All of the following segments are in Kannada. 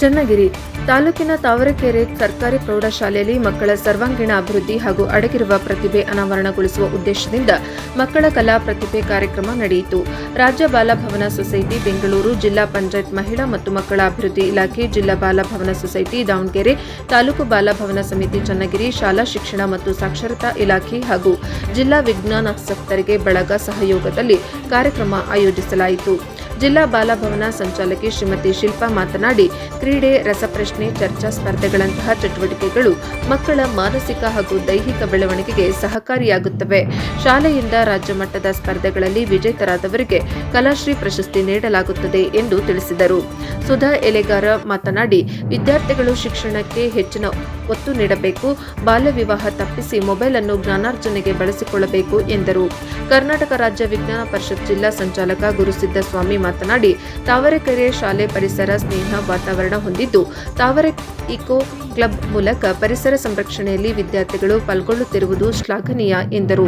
ಚನ್ನಗಿರಿ ತಾಲೂಕಿನ ತಾವರೆಕೆರೆ ಸರ್ಕಾರಿ ಪ್ರೌಢಶಾಲೆಯಲ್ಲಿ ಮಕ್ಕಳ ಸರ್ವಾಂಗೀಣ ಅಭಿವೃದ್ಧಿ ಹಾಗೂ ಅಡಗಿರುವ ಪ್ರತಿಭೆ ಅನಾವರಣಗೊಳಿಸುವ ಉದ್ದೇಶದಿಂದ ಮಕ್ಕಳ ಕಲಾ ಪ್ರತಿಭೆ ಕಾರ್ಯಕ್ರಮ ನಡೆಯಿತು. ರಾಜ್ಯ ಬಾಲಭವನ ಸೊಸೈಟಿ ಬೆಂಗಳೂರು, ಜಿಲ್ಲಾ ಪಂಚಾಯತ್ ಮಹಿಳಾ ಮತ್ತು ಮಕ್ಕಳ ಅಭಿವೃದ್ಧಿ ಇಲಾಖೆ, ಜಿಲ್ಲಾ ಬಾಲಭವನ ಸೊಸೈಟಿ ದಾವಣಗೆರೆ, ತಾಲೂಕು ಬಾಲಭವನ ಸಮಿತಿ ಚನ್ನಗಿರಿ, ಶಾಲಾ ಶಿಕ್ಷಣ ಮತ್ತು ಸಾಕ್ಷರತಾ ಇಲಾಖೆ ಹಾಗೂ ಜಿಲ್ಲಾ ವಿಜ್ಞಾನಾಸಕ್ತರಿಗೆ ಬಳಗ ಸಹಯೋಗದಲ್ಲಿ ಕಾರ್ಯಕ್ರಮ ಆಯೋಜಿಸಲಾಯಿತು. ಜಿಲ್ಲಾ ಬಾಲಭವನ ಸಂಚಾಲಕಿ ಶ್ರೀಮತಿ ಶಿಲ್ಪಾ ಮಾತನಾಡಿ, ಕ್ರೀಡೆ, ರಸಪ್ರಶ್ನೆ, ಚರ್ಚಾ ಸ್ಪರ್ಧೆಗಳಂತಹ ಚಟುವಟಿಕೆಗಳು ಮಕ್ಕಳ ಮಾನಸಿಕ ಹಾಗೂ ದೈಹಿಕ ಬೆಳವಣಿಗೆಗೆ ಸಹಕಾರಿಯಾಗುತ್ತವೆ. ಶಾಲೆಯಿಂದ ರಾಜ್ಯ ಮಟ್ಟದ ಸ್ಪರ್ಧೆಗಳಲ್ಲಿ ವಿಜೇತರಾದವರಿಗೆ ಕಲಾಶ್ರೀ ಪ್ರಶಸ್ತಿ ನೀಡಲಾಗುತ್ತದೆ ಎಂದು ತಿಳಿಸಿದರು. ಸುಧಾ ಎಲೆಗಾರ ಮಾತನಾಡಿ, ವಿದ್ಯಾರ್ಥಿಗಳು ಶಿಕ್ಷಣಕ್ಕೆ ಹೆಚ್ಚಿನ ಒತ್ತು ನೀಡಬೇಕು ಬಾಲ್ಯ ವಿವಾಹ ತಪ್ಪಿಸಿ ಮೊಬೈಲ್ ಅನ್ನು ಜ್ಞಾನಾರ್ಜನೆಗೆ ಬಳಸಿಕೊಳ್ಳಬೇಕು ಎಂದರು. ಕರ್ನಾಟಕ ರಾಜ್ಯ ವಿಜ್ಞಾನ ಪರಿಷತ್ ಜಿಲ್ಲಾ ಸಂಚಾಲಕ ಗುರುಸಿದ್ದ ಸ್ವಾಮಿ ಮಾತನಾಡಿ, ತಾವರೆಕೆರೆ ಶಾಲೆ ಪರಿಸರ ಸ್ನೇಹ ವಾತಾವರಣ ಹೊಂದಿದ್ದು, ತಾವರೆ ಇಕೋ ಕ್ಲಬ್ ಮೂಲಕ ಪರಿಸರ ಸಂರಕ್ಷಣೆಯಲ್ಲಿ ವಿದ್ಯಾರ್ಥಿಗಳು ಪಾಲ್ಗೊಳ್ಳುತ್ತಿರುವುದು ಶ್ಲಾಘನೀಯ, ಎಂದರು.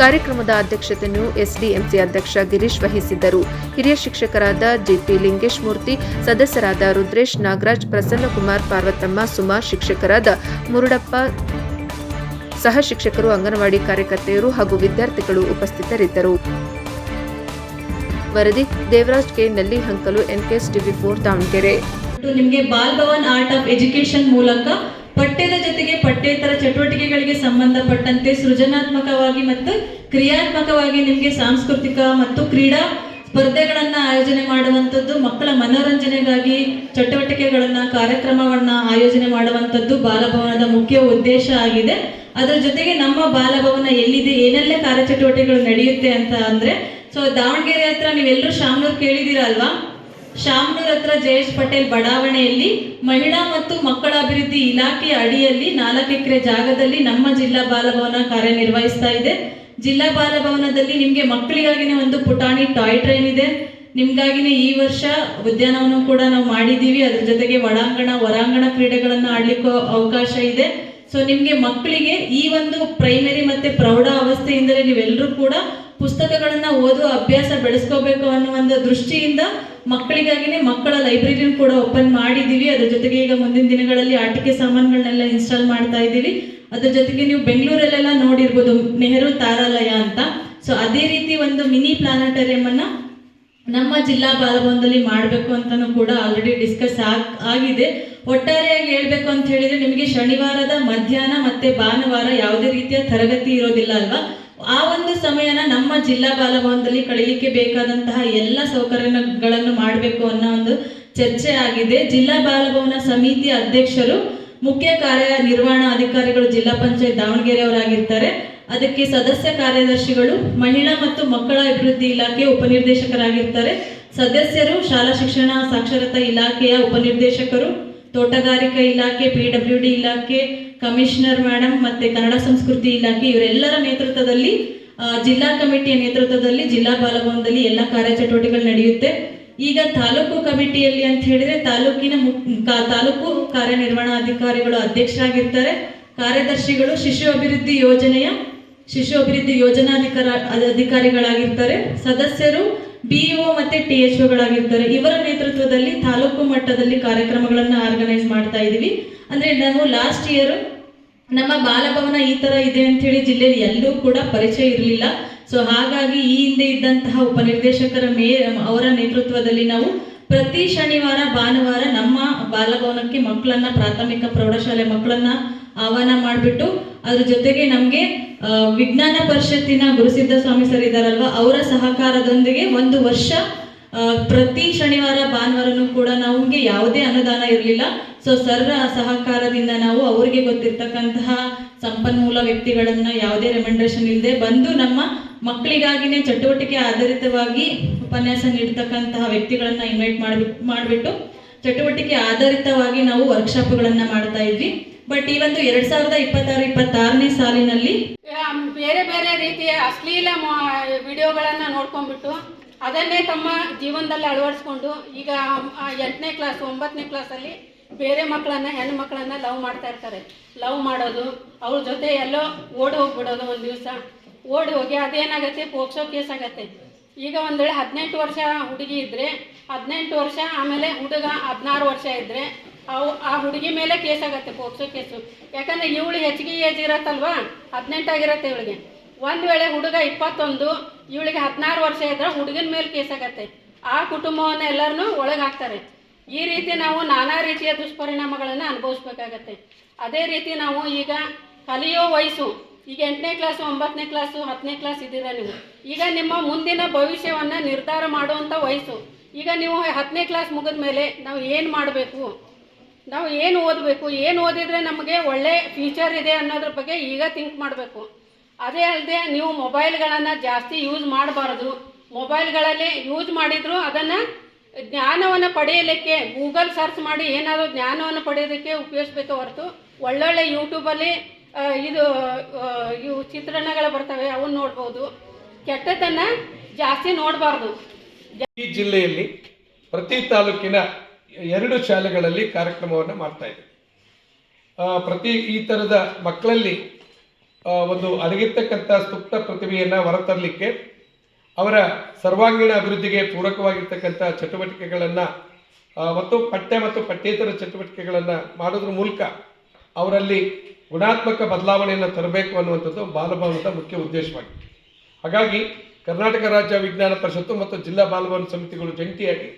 ಕಾರ್ಯಕ್ರಮದ ಅಧ್ಯಕ್ಷತೆಯನ್ನು ಎಸ್ಡಿಎಂಸಿ ಅಧ್ಯಕ್ಷ ಗಿರೀಶ್ ವಹಿಸಿದ್ದರು. ಹಿರಿಯ ಶಿಕ್ಷಕರಾದ ಜಿಪಿ ಲಿಂಗೇಶ್ ಮೂರ್ತಿ ಸದಸ್ಯರಾದ ರುದ್ರೇಶ್ ನಾಗರಾಜ್, ಪ್ರಸನ್ನಕುಮಾರ್ ಪಾರ್ವತಮ್ಮ, ಸುಮಾ ಶಿಕ್ಷಕರಾದ ಮುರುಡಪ್ಪ, ಸಹ ಶಿಕ್ಷಕರು, ಅಂಗನವಾಡಿ ಕಾರ್ಯಕರ್ತೆಯರು ಹಾಗೂ ವಿದ್ಯಾರ್ಥಿಗಳು ಉಪಸ್ಥಿತರಿದ್ದರು. ವರದಿ ದೇವರಾಜ್ ಕೆ ನಲ್ಲಿಹಂಕಲು ಎನ್ಕೆಎಸ್ ಟಿವಿ ಫೋರ್ ದಾವಣಗೆರೆ. ನಿಮಗೆ Bal Bhavan art of education ಮೂಲಕ ಪಠ್ಯದ ಜೊತೆಗೆ ಪಠ್ಯೇತರ ಚಟುವಟಿಕೆಗಳಿಗೆ ಸಂಬಂಧಪಟ್ಟಂತೆ ಸೃಜನಾತ್ಮಕವಾಗಿ ಮತ್ತು ಕ್ರಿಯಾತ್ಮಕವಾಗಿ ನಿಮಗೆ ಸಾಂಸ್ಕೃತಿಕ ಮತ್ತು ಕ್ರೀಡಾ ಸ್ಪರ್ಧೆಗಳನ್ನು ಆಯೋಜನೆ ಮಾಡುವಂಥದ್ದು, ಮಕ್ಕಳ ಮನೋರಂಜನೆಗಾಗಿ ಚಟುವಟಿಕೆಗಳನ್ನು, ಕಾರ್ಯಕ್ರಮವನ್ನ ಆಯೋಜನೆ ಮಾಡುವಂಥದ್ದು ಬಾಲಭವನದ ಮುಖ್ಯ ಉದ್ದೇಶ ಆಗಿದೆ. ಅದರ ಜೊತೆಗೆ ನಮ್ಮ ಬಾಲಭವನ ಎಲ್ಲಿದೆ, ಏನೆಲ್ಲ ಕಾರ್ಯಚಟುವಟಿಕೆಗಳು ನಡೆಯುತ್ತೆ ಅಂತ ಅಂದ್ರೆ ಸೊ ದಾವಣಗೆರೆ ಹತ್ರ ನೀವೆಲ್ಲರೂ ಶಾಮನೂರ್ ಕೇಳಿದೀರ ಅಲ್ವಾ ಶಾಮ್ನೂರ್ ಹತ್ರ ಜಯೇಶ್ ಪಟೇಲ್ ಬಡಾವಣೆಯಲ್ಲಿ ಮಹಿಳಾ ಮತ್ತು ಮಕ್ಕಳ ಅಭಿವೃದ್ಧಿ ಇಲಾಖೆ ಅಡಿಯಲ್ಲಿ ನಾಲ್ಕು ಎಕರೆ ಜಾಗದಲ್ಲಿ ನಮ್ಮ ಜಿಲ್ಲಾ ಬಾಲಭವನ ಕಾರ್ಯನಿರ್ವಹಿಸ್ತಾ ಇದೆ. ಜಿಲ್ಲಾ ಬಾಲಭವನದಲ್ಲಿ ನಿಮಗೆ ಮಕ್ಕಳಿಗಾಗಿನೇ ಒಂದು ಪುಟಾಣಿ ಟಾಯ್ ಟ್ರೈನ್ ಇದೆ. ನಿಮ್ಗಾಗಿನೇ ಈ ವರ್ಷ ಉದ್ಯಾನವನ ಕೂಡ ನಾವು ಮಾಡಿದ್ದೀವಿ. ಅದ್ರ ಜೊತೆಗೆ ಒಳಾಂಗಣ, ಹೊರಾಂಗಣ ಕ್ರೀಡೆಗಳನ್ನು ಆಡ್ಲಿಕ್ಕೂ ಅವಕಾಶ ಇದೆ. ಸೊ ನಿಮ್ಗೆ ಮಕ್ಕಳಿಗೆ ಈ ಒಂದು ಪ್ರೈಮರಿ ಮತ್ತೆ ಪ್ರೌಢ ಅವಸ್ಥೆಯಿಂದಲೇ ನೀವೆಲ್ಲರೂ ಕೂಡ ಪುಸ್ತಕಗಳನ್ನ ಓದುವ ಅಭ್ಯಾಸ ಬೆಳೆಸ್ಕೋಬೇಕು ಅನ್ನೋ ಒಂದು ದೃಷ್ಟಿಯಿಂದ ಮಕ್ಕಳಿಗಾಗಿನೇ ಮಕ್ಕಳ ಲೈಬ್ರರಿನ ಕೂಡ ಓಪನ್ ಮಾಡಿದೀವಿ. ಅದ್ರ ಜೊತೆಗೆ ಈಗ ಮುಂದಿನ ದಿನಗಳಲ್ಲಿ ಆಟಿಕೆ ಸಾಮಾನುಗಳನ್ನೆಲ್ಲ ಇನ್ಸ್ಟಾಲ್ ಮಾಡ್ತಾ ಇದ್ದೀವಿ. ಅದ್ರ ಜೊತೆಗೆ ನೀವು ಬೆಂಗಳೂರಲ್ಲೆಲ್ಲ ನೋಡಿರ್ಬೋದು, ನೆಹರು ತಾರಾಲಯ ಅಂತ. ಸೊ ಅದೇ ರೀತಿ ಒಂದು ಮಿನಿ ಪ್ಲಾನೆಟರಿಯಂ ಅನ್ನ ನಮ್ಮ ಜಿಲ್ಲಾ ಬಾಲಭವನದಲ್ಲಿ ಮಾಡಬೇಕು ಅಂತಾನೂ ಕೂಡ ಆಲ್ರೆಡಿ ಡಿಸ್ಕಸ್ ಆಗಿದೆ. ಒಟ್ಟಾರೆಯಾಗಿ ಹೇಳ್ಬೇಕು ಅಂತ ಹೇಳಿದ್ರೆ ನಿಮಗೆ ಶನಿವಾರದ ಮಧ್ಯಾಹ್ನ ಮತ್ತೆ ಭಾನುವಾರ ಯಾವುದೇ ರೀತಿಯ ತರಗತಿ ಇರೋದಿಲ್ಲ ಅಲ್ವಾ? ಆ ಒಂದು ಸಮಯನ ನಮ್ಮ ಜಿಲ್ಲಾ ಬಾಲಭವನದಲ್ಲಿ ಕಳೀಲಿಕ್ಕೆ ಬೇಕಾದಂತಹ ಎಲ್ಲ ಸೌಕರ್ಯಗಳನ್ನು ಮಾಡಬೇಕು ಅನ್ನೋ ಒಂದು ಚರ್ಚೆ ಆಗಿದೆ. ಜಿಲ್ಲಾ ಬಾಲಭವನ ಸಮಿತಿ ಅಧ್ಯಕ್ಷರು, ಮುಖ್ಯ ಕಾರ್ಯನಿರ್ವಹಣಾ ಅಧಿಕಾರಿಗಳು ಜಿಲ್ಲಾ ಪಂಚಾಯತ್ ದಾವಣಗೆರೆ ಅವರಾಗಿರ್ತಾರೆ ಅದಕ್ಕೆ ಸದಸ್ಯ ಕಾರ್ಯದರ್ಶಿಗಳು, ಮಹಿಳಾ ಮತ್ತು ಮಕ್ಕಳ ಅಭಿವೃದ್ಧಿ ಇಲಾಖೆ ಉಪನಿರ್ದೇಶಕರಾಗಿರ್ತಾರೆ. ಸದಸ್ಯರು, ಶಾಲಾ ಶಿಕ್ಷಣ ಸಾಕ್ಷರತಾ ಇಲಾಖೆಯ ಉಪನಿರ್ದೇಶಕರು, ತೋಟಗಾರಿಕಾ ಇಲಾಖೆ, ಪಿ ಇಲಾಖೆ ಕಮಿಷನರ್ ಮೇಡಮ್ ಮತ್ತೆ ಕನ್ನಡ ಸಂಸ್ಕೃತಿ ಇಲಾಖೆ ಇವರೆಲ್ಲರ ನೇತೃತ್ವದಲ್ಲಿ ಜಿಲ್ಲಾ ಕಮಿಟಿಯ ನೇತೃತ್ವದಲ್ಲಿ ಜಿಲ್ಲಾ ಬಾಲಭವನದಲ್ಲಿ ಎಲ್ಲ ಕಾರ್ಯಚಟುವಟಿಕೆಗಳು ನಡೆಯುತ್ತೆ. ಈಗ ತಾಲೂಕು ಕಮಿಟಿಯಲ್ಲಿ ಅಂತ ಹೇಳಿದ್ರೆ ತಾಲೂಕಿನ ತಾಲೂಕು ಕಾರ್ಯನಿರ್ವಹಣಾಧಿಕಾರಿಗಳು ಅಧ್ಯಕ್ಷರಾಗಿರ್ತಾರೆ. ಕಾರ್ಯದರ್ಶಿಗಳು ಶಿಶು ಅಭಿವೃದ್ಧಿ ಯೋಜನೆಯ, ಶಿಶು ಅಭಿವೃದ್ಧಿ ಯೋಜನಾಧಿಕಾರ, ಅಧಿಕಾರಿಗಳಾಗಿರ್ತಾರೆ. ಸದಸ್ಯರು ಬಿಇಒ ಮತ್ತೆ ಟಿ ಎಚ್ ಒಗಳಾಗಿರ್ತಾರೆ ಇವರ ನೇತೃತ್ವದಲ್ಲಿ ತಾಲೂಕು ಮಟ್ಟದಲ್ಲಿ ಕಾರ್ಯಕ್ರಮಗಳನ್ನು ಆರ್ಗನೈಸ್ ಮಾಡ್ತಾ ಇದೀವಿ. ಅಂದ್ರೆ ನಾವು ಲಾಸ್ಟ್ ಇಯರ್ ನಮ್ಮ ಬಾಲಭವನ ಈ ತರ ಇದೆ ಅಂತ ಹೇಳಿ ಜಿಲ್ಲೆಯಲ್ಲಿ ಎಲ್ಲೂ ಕೂಡ ಪರಿಚಯ ಇರಲಿಲ್ಲ. ಸೊ ಹಾಗಾಗಿ ಈ ಹಿಂದೆ ಇದ್ದಂತಹ ಉಪನಿರ್ದೇಶಕರ ಮೇ, ಅವರ ನೇತೃತ್ವದಲ್ಲಿ ನಾವು ಪ್ರತಿ ಶನಿವಾರ, ಭಾನುವಾರ ನಮ್ಮ ಬಾಲಭವನಕ್ಕೆ ಮಕ್ಕಳನ್ನ, ಪ್ರಾಥಮಿಕ ಪ್ರೌಢಶಾಲೆ ಮಕ್ಕಳನ್ನ ಆಹ್ವಾನ ಮಾಡಿಬಿಟ್ಟು, ಅದ್ರ ಜೊತೆಗೆ ನಮಗೆ ವಿಜ್ಞಾನ ಪರಿಷತ್ತಿನ ಗುರುಸಿದ್ಧ ಸ್ವಾಮಿ ಸರ್ ಇದಾರಲ್ವಾ, ಅವರ ಸಹಕಾರದೊಂದಿಗೆ ಒಂದು ವರ್ಷ ಪ್ರತಿ ಶನಿವಾರ, ಭಾನುವಾರನೂ ಕೂಡ ನಮಗೆ ಯಾವುದೇ ಅನುದಾನ ಇರಲಿಲ್ಲ. ಸೊ ಸರ್ ಸಹಕಾರದಿಂದ ನಾವು ಅವ್ರಿಗೆ ಗೊತ್ತಿರ್ತಕ್ಕಂತಹ ಸಂಪನ್ಮೂಲ ವ್ಯಕ್ತಿಗಳನ್ನ ಯಾವುದೇ ರೆಕಮೆಂಡೇಶನ್ ಇಲ್ಲದೆ ಬಂದು ನಮ್ಮ ಮಕ್ಕಳಿಗಾಗಿನೇ ಚಟುವಟಿಕೆ ಆಧಾರಿತವಾಗಿ ಉಪನ್ಯಾಸ ನೀಡ್ತಕ್ಕಂತಹ ವ್ಯಕ್ತಿಗಳನ್ನ ಇನ್ವೈಟ್ ಮಾಡ್ಬಿಟ್ಟು ಮಾಡಿಬಿಟ್ಟು ಚಟುವಟಿಕೆ ಆಧಾರಿತವಾಗಿ ನಾವು ವರ್ಕ್ಶಾಪ್ಗಳನ್ನ ಮಾಡ್ತಾ ಇದ್ವಿ. ಬಟ್ ಈ ಒಂದು ಎರಡ್ ಸಾವಿರದ ಇಪ್ಪತ್ತಾರು, ಇಪ್ಪತ್ತಾರನೇ ಸಾಲಿನಲ್ಲಿ ಬೇರೆ ಬೇರೆ ರೀತಿಯ ಅಶ್ಲೀಲ ವಿಡಿಯೋಗಳನ್ನು ನೋಡ್ಕೊಂಡ್ಬಿಟ್ಟು ಅದನ್ನೇ ತಮ್ಮ ಜೀವನದಲ್ಲಿ ಅಳವಡಿಸ್ಕೊಂಡು ಈಗ ಎಂಟನೇ ಕ್ಲಾಸ್, ಒಂಬತ್ತನೇ ಕ್ಲಾಸಲ್ಲಿ ಬೇರೆ ಮಕ್ಕಳನ್ನ ಹೆಣ್ಣು ಮಕ್ಕಳನ್ನ ಲವ್ ಮಾಡ್ತಾ ಇರ್ತಾರೆ. ಲವ್ ಮಾಡೋದು, ಅವ್ರ ಜೊತೆ ಎಲ್ಲೋ ಓಡಿ ಹೋಗ್ಬಿಡೋದು ಒಂದು ದಿವಸ. ಓಡಿ ಹೋಗಿ ಅದೇನಾಗತ್ತೆ? ಪೋಕ್ಸೋ ಕೇಸ್ ಆಗತ್ತೆ. ಈಗ ಒಂದು ವೇಳೆ ಹದಿನೆಂಟು ವರ್ಷ ಹುಡುಗಿ ಇದ್ದರೆ ಹದಿನೆಂಟು ವರ್ಷ ಆಮೇಲೆ ಹುಡುಗ ಹದಿನಾರು ವರ್ಷ ಇದ್ದರೆ ಅವು ಆ ಹುಡುಗಿ ಮೇಲೆ ಕೇಸ್ ಆಗತ್ತೆ ಪೋಕ್ಸೋ ಕೇಸು ಯಾಕಂದ್ರೆ ಇವಳು ಹೆಚ್ಚಿಗೆ ಏಜ್ ಇರತ್ತಲ್ವಾ? ಹದಿನೆಂಟಾಗಿರತ್ತೆ ಇವಳಿಗೆ. ಒಂದು ವೇಳೆ ಹುಡುಗ ಇಪ್ಪತ್ತೊಂದು, ಇವಳಿಗೆ ಹದಿನಾರು ವರ್ಷ ಇದ್ರೆ ಹುಡುಗನ ಮೇಲೆ ಕೇಸ್ ಆಗತ್ತೆ. ಆ ಕುಟುಂಬವನ್ನು ಎಲ್ಲರನ್ನೂ ಒಳಗೆ ಹಾಕ್ತಾರೆ ಈ ರೀತಿ ನಾವು ನಾನಾ ರೀತಿಯ ದುಷ್ಪರಿಣಾಮಗಳನ್ನು ಅನುಭವಿಸ್ಬೇಕಾಗತ್ತೆ. ಅದೇ ರೀತಿ ನಾವು ಈಗ ಕಲಿಯೋ ವಯಸ್ಸು, ಈಗ ಎಂಟನೇ ಕ್ಲಾಸು ಒಂಬತ್ತನೇ ಕ್ಲಾಸು ಹತ್ತನೇ ಕ್ಲಾಸ್ ಇದ್ದೀರಾ ನೀವು. ಈಗ ನಿಮ್ಮ ಮುಂದಿನ ಭವಿಷ್ಯವನ್ನು ನಿರ್ಧಾರ ಮಾಡುವಂಥ ವಯಸ್ಸು. ಈಗ ನೀವು ಹತ್ತನೇ ಕ್ಲಾಸ್ ಮುಗಿದ ಮೇಲೆ ನಾವು ಏನು ಮಾಡಬೇಕು? ನಾವು ಏನು ಓದಬೇಕು? ಏನು ಓದಿದ್ರೆ ನಮಗೆ ಒಳ್ಳೆ ಫ್ಯೂಚರ್ ಇದೆ ಅನ್ನೋದ್ರ ಬಗ್ಗೆ ಈಗ ಥಿಂಕ್ ಮಾಡಬೇಕು. ಅದೇ ಅಲ್ಲದೆ ನೀವು ಮೊಬೈಲ್ಗಳನ್ನು ಜಾಸ್ತಿ ಯೂಸ್ ಮಾಡಬಾರ್ದು. ಮೊಬೈಲ್ಗಳಲ್ಲಿ ಯೂಸ್ ಮಾಡಿದ್ರು ಅದನ್ನು ಜ್ಞಾನವನ್ನು ಪಡೆಯಲಿಕ್ಕೆ ಗೂಗಲ್ ಸರ್ಚ್ ಮಾಡಿ ಏನಾದರೂ ಜ್ಞಾನವನ್ನು ಪಡೆಯೋದಕ್ಕೆ ಉಪಯೋಗಿಸ್ಬೇಕು ಹೊರತು ಒಳ್ಳೊಳ್ಳೆ ಯೂಟ್ಯೂಬಲ್ಲಿ ಇದು ಇವು ಚಿತ್ರಣಗಳು ಬರ್ತವೆ, ಅವನ್ನ ನೋಡ್ಬೋದು. ಕೆಟ್ಟದನ್ನು ಜಾಸ್ತಿ ನೋಡಬಾರ್ದು. ಈ ಜಿಲ್ಲೆಯಲ್ಲಿ ಪ್ರತಿ ತಾಲೂಕಿನ ಎರಡು ಶಾಲೆಗಳಲ್ಲಿ ಕಾರ್ಯಕ್ರಮವನ್ನು ಮಾಡ್ತಾ ಇದೆ ಪ್ರತಿ ಈ ಥರದ ಮಕ್ಕಳಲ್ಲಿ ಒಂದು ಅಡಗಿರ್ತಕ್ಕಂಥ ಸುಪ್ತ ಪ್ರತಿಭೆಯನ್ನು ಹೊರತರಲಿಕ್ಕೆ ಅವರ ಸರ್ವಾಂಗೀಣ ಅಭಿವೃದ್ಧಿಗೆ ಪೂರಕವಾಗಿರ್ತಕ್ಕಂಥ ಚಟುವಟಿಕೆಗಳನ್ನು ಮತ್ತು ಪಠ್ಯ ಮತ್ತು ಪಠ್ಯೇತರ ಚಟುವಟಿಕೆಗಳನ್ನು ಮಾಡೋದ್ರ ಮೂಲಕ ಅವರಲ್ಲಿ ಗುಣಾತ್ಮಕ ಬದಲಾವಣೆಯನ್ನು ತರಬೇಕು ಅನ್ನುವಂಥದ್ದು ಬಾಲಭವನದ ಮುಖ್ಯ ಉದ್ದೇಶವಾಗಿದೆ ಹಾಗಾಗಿ ಕರ್ನಾಟಕ ರಾಜ್ಯ ವಿಜ್ಞಾನ ಪರಿಷತ್ತು ಮತ್ತು ಜಿಲ್ಲಾ ಬಾಲಭವನ ಸಮಿತಿಗಳು ಜಂಟಿಯಾಗಿ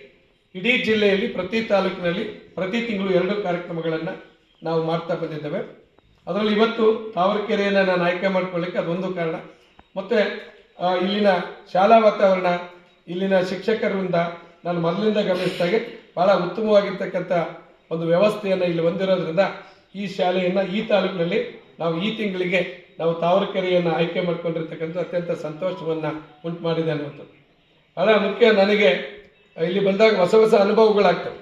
ಇಡೀ ಜಿಲ್ಲೆಯಲ್ಲಿ ಪ್ರತಿ ತಾಲೂಕಿನಲ್ಲಿ ಪ್ರತಿ ತಿಂಗಳು ಎರಡು ಕಾರ್ಯಕ್ರಮಗಳನ್ನು ನಾವು ಮಾಡ್ತಾ ಬಂದಿದ್ದೇವೆ. ಅದರಲ್ಲಿ ಇವತ್ತು ತಾವರೆಕೆರೆಯನ್ನು ನಾನು ಆಯ್ಕೆ ಮಾಡ್ಕೊಳ್ಳಿಕ್ಕೆ ಅದೊಂದು ಕಾರಣ. ಮತ್ತು ಇಲ್ಲಿನ ಶಾಲಾ ವಾತಾವರಣ, ಇಲ್ಲಿನ ಶಿಕ್ಷಕರಿಂದ ನಾನು ಮೊದಲಿಂದ ಗಮನಿಸಿದಾಗೆ ಭಾಳ ಉತ್ತಮವಾಗಿರ್ತಕ್ಕಂಥ ಒಂದು ವ್ಯವಸ್ಥೆಯನ್ನು ಇಲ್ಲಿ ಹೊಂದಿರೋದ್ರಿಂದ ಈ ಶಾಲೆಯನ್ನು, ಈ ತಾಲೂಕಿನಲ್ಲಿ ನಾವು ಈ ತಿಂಗಳಿಗೆ ನಾವು ತಾವರೆಕೆರೆಯನ್ನು ಆಯ್ಕೆ ಮಾಡ್ಕೊಂಡಿರ್ತಕ್ಕಂಥ ಅತ್ಯಂತ ಸಂತೋಷವನ್ನು ಉಂಟು ಮಾಡಿದೆ ಅನ್ನುವಂಥದ್ದು ಭಾಳ ಮುಖ್ಯ ನನಗೆ, ಇಲ್ಲಿ ಬಂದಾಗ ಹೊಸ ಹೊಸ ಅನುಭವಗಳಾಗ್ತವೆ.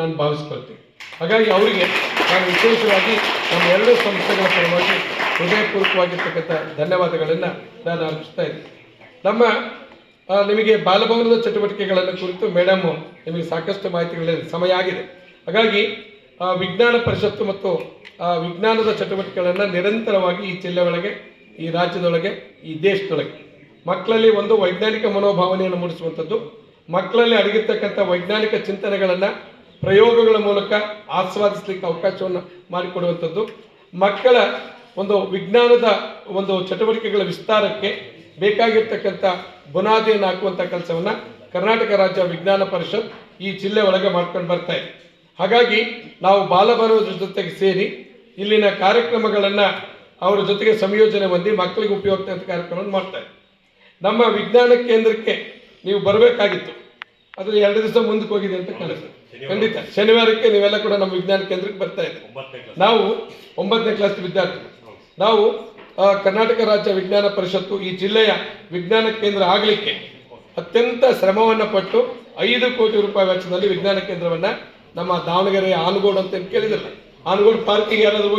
ನಾನು ಭಾವಿಸ್ಕೊಳ್ತೀನಿ. ಹಾಗಾಗಿ ಅವರಿಗೆ ನಾನು ವಿಶೇಷವಾಗಿ ನಮ್ಮ ಎರಡೂ ಸಂಸ್ಥೆಗಳ ಪರವಾಗಿ ಹೃದಯಪೂರ್ವಕವಾಗಿರ್ತಕ್ಕಂಥ ಧನ್ಯವಾದಗಳನ್ನು ನಾನು ಅರ್ಪಿಸ್ತಾ ಇದ್ದೀನಿ. ನಮ್ಮ ನಿಮಗೆ ಬಾಲಭವನದ ಚಟುವಟಿಕೆಗಳನ್ನು ಕುರಿತು ಮೇಡಮ್ ನಿಮಗೆ ಸಾಕಷ್ಟು ಮಾಹಿತಿಗಳ ಸಮಯ ಆಗಿದೆ. ಹಾಗಾಗಿ ವಿಜ್ಞಾನ ಪರಿಷತ್ತು ಮತ್ತು ವಿಜ್ಞಾನದ ಚಟುವಟಿಕೆಗಳನ್ನು ನಿರಂತರವಾಗಿ ಈ ಜಿಲ್ಲೆ ಒಳಗೆ ಈ ರಾಜ್ಯದೊಳಗೆ, ಈ ದೇಶದೊಳಗೆ. ಮಕ್ಕಳಲ್ಲಿ ಒಂದು ವೈಜ್ಞಾನಿಕ ಮನೋಭಾವನೆಯನ್ನು ಮೂಡಿಸುವಂಥದ್ದು, ಮಕ್ಕಳಲ್ಲಿ ಅಡಗಿರ್ತಕ್ಕಂಥ ವೈಜ್ಞಾನಿಕ ಚಿಂತನೆಗಳನ್ನು, ಪ್ರಯೋಗಗಳ ಮೂಲಕ ಆಸ್ವಾದಿಸಲಿಕ್ಕೆ ಅವಕಾಶವನ್ನು ಮಾಡಿಕೊಡುವಂಥದ್ದು. ಮಕ್ಕಳ ಒಂದು ವಿಜ್ಞಾನದ ಒಂದು ಚಟುವಟಿಕೆಗಳ ವಿಸ್ತಾರಕ್ಕೆ ಬೇಕಾಗಿರ್ತಕ್ಕಂಥ ಬುನಾದಿಯನ್ನು ಹಾಕುವಂಥ ಕೆಲಸವನ್ನು ಕರ್ನಾಟಕ ರಾಜ್ಯ ವಿಜ್ಞಾನ ಪರಿಷತ್ ಈ ಜಿಲ್ಲೆ ಒಳಗೆ ಮಾಡ್ಕೊಂಡು ಬರ್ತಾ ಇದೆ. ಹಾಗಾಗಿ ನಾವು ಬಾಲಭಾರವದ ಜೊತೆಗೆ ಸೇರಿ ಇಲ್ಲಿನ ಕಾರ್ಯಕ್ರಮಗಳನ್ನು ಅವರ ಜೊತೆಗೆ ಸಂಯೋಜನೆ ಹೊಂದಿ ಮಕ್ಕಳಿಗೆ ಉಪಯೋಗ ಕಾರ್ಯಕ್ರಮವನ್ನು ಮಾಡ್ತಾ ಇದ್ದೀವಿ ನಮ್ಮ ವಿಜ್ಞಾನ ಕೇಂದ್ರಕ್ಕೆ ನೀವು ಬರಬೇಕಾಗಿತ್ತು. ಅದು ಎರಡು ದಿವಸ ಮುಂದಕ್ಕೆ ಹೋಗಿದೆ ಅಂತ ಕಾಣಿಸ್ತದೆ ಖಂಡಿತ. ಶನಿವಾರಕ್ಕೆ ನೀವೆಲ್ಲ ಕೂಡ ನಮ್ಮ ವಿಜ್ಞಾನ ಕೇಂದ್ರಕ್ಕೆ ಬರ್ತಾ ಇದ್ದೀವಿ ನಾವು ಒಂಬತ್ತನೇ ಕ್ಲಾಸ್ ವಿದ್ಯಾರ್ಥಿ ನಾವು ಕರ್ನಾಟಕ ರಾಜ್ಯ ವಿಜ್ಞಾನ ಪರಿಷತ್ತು ಈ ಜಿಲ್ಲೆಯ ವಿಜ್ಞಾನ ಕೇಂದ್ರ ಆಗಲಿಕ್ಕೆ ಅತ್ಯಂತ ಶ್ರಮವನ್ನು ಪಟ್ಟು ಐದು ಕೋಟಿ ರೂಪಾಯಿ ವೆಚ್ಚದಲ್ಲಿ ವಿಜ್ಞಾನ ಕೇಂದ್ರವನ್ನು ನಮ್ಮ ದಾವಣಗೆರೆಯ ಆನಗೋಡು ಅಂತ ಕೇಳಿದಿಲ್ಲ ಆನಗೋಡು ಪಾರ್ಕಿಗೆ ಯಾರಾದರೂ